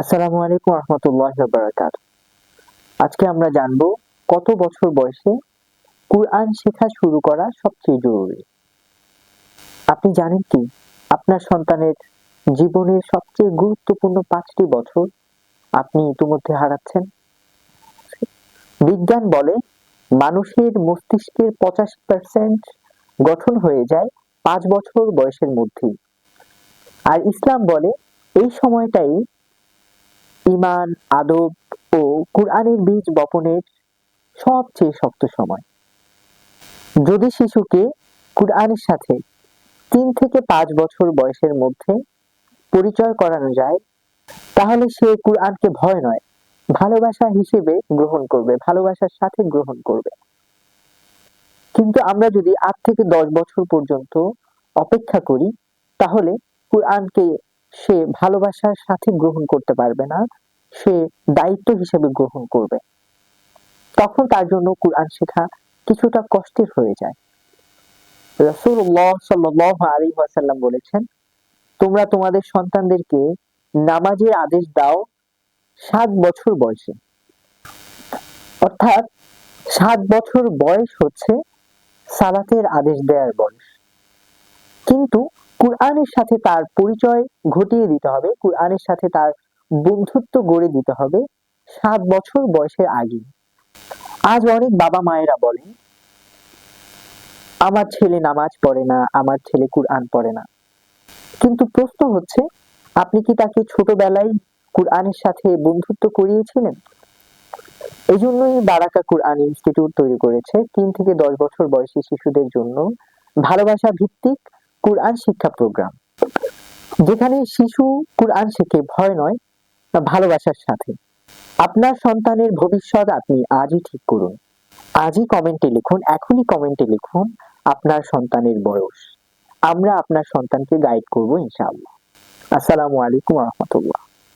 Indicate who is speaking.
Speaker 1: আসসালামু আলাইকুম রহমতুল্লাহ বারাকাত আজকে আমরা জানব কত বছর বয়সে কুরআন শেখা শুরু করা সবচেয়ে জরুরি। আপনি জানেন কি? আপনার সন্তানের জীবনের সবচেয়ে গুরুত্বপূর্ণ পাঁচটি বছর আপনি ইতিমধ্যে হারাচ্ছেন। বিজ্ঞান বলে মানুষের মস্তিষ্কের পঁচাশি পার্সেন্ট গঠন হয়ে যায় পাঁচ বছর বয়সের মধ্যেই। আর ইসলাম বলে এই সময়টাই ইমান আদব ও কুরআনের বীজ বপনের সবচেয়ে শক্ত সময়। যদি শিশুকে কুরআনের সাথে তিন থেকে পাঁচ বছর বয়সের মধ্যে পরিচয় করানো যায়, তাহলে সে কুরআনকে ভয় নয়, ভালোবাসা হিসেবে গ্রহণ করবে, ভালোবাসার সাথে গ্রহণ করবে। কিন্তু আমরা যদি আট থেকে দশ বছর পর্যন্ত অপেক্ষা করি, তাহলে কুরআনকে সে ভালোবাসার সাথে গ্রহণ করতে পারবে না সে দায়িত্ব হিসেবে গ্রহণ করবে। তখন তার জন্য কোরআন শেখা কিছুটা কষ্টের হয়ে যায়। বলেছেন, তোমরা তোমাদের সন্তানদেরকে নামাজের আদেশ দাও সাত বছর বয়সে। অর্থাৎ সাত বছর বয়স হচ্ছে সালাতের আদেশ দেওয়ার বয়স। কিন্তু কুরআনের সাথে তার পরিচয় ঘটিয়ে দিতে হবে। কুরআনের সাথে তার বন্ধুত্ব গড়ে দিতে হবে সাত বছর বয়সের আগে আজ অনেক বাবা মায়েরা বলেন, আমার ছেলে নামাজ পড়ে না, আমার ছেলে কুরআন পড়ে না। কিন্তু প্রশ্ন হচ্ছে, আপনি কি তাকে ছোটবেলায় কুরআনের সাথে বন্ধুত্ব করিয়েছিলেন? এই জন্যই বারাকা কুরআন ইনস্টিটিউট তৈরি করেছে। তিন থেকে দশ বছর বয়সী শিশুদের জন্য ভালোবাসা ভিত্তিক কুরআন শিক্ষা প্রোগ্রাম, যেখানে শিশু কুরআন শেখে, ভয় নয় ভালোবাসার সাথে। আপনার সন্তানের ভবিষ্যৎ আপনি আজই ঠিক করুন। আজই কমেন্টে লিখুন, এখনই কমেন্টে লিখুন আপনার সন্তানের বয়স। আমরা আপনার সন্তানকে গাইড করব ইনশাআল্লাহ। আসসালামু আলাইকুম রহমতুল্লাহ।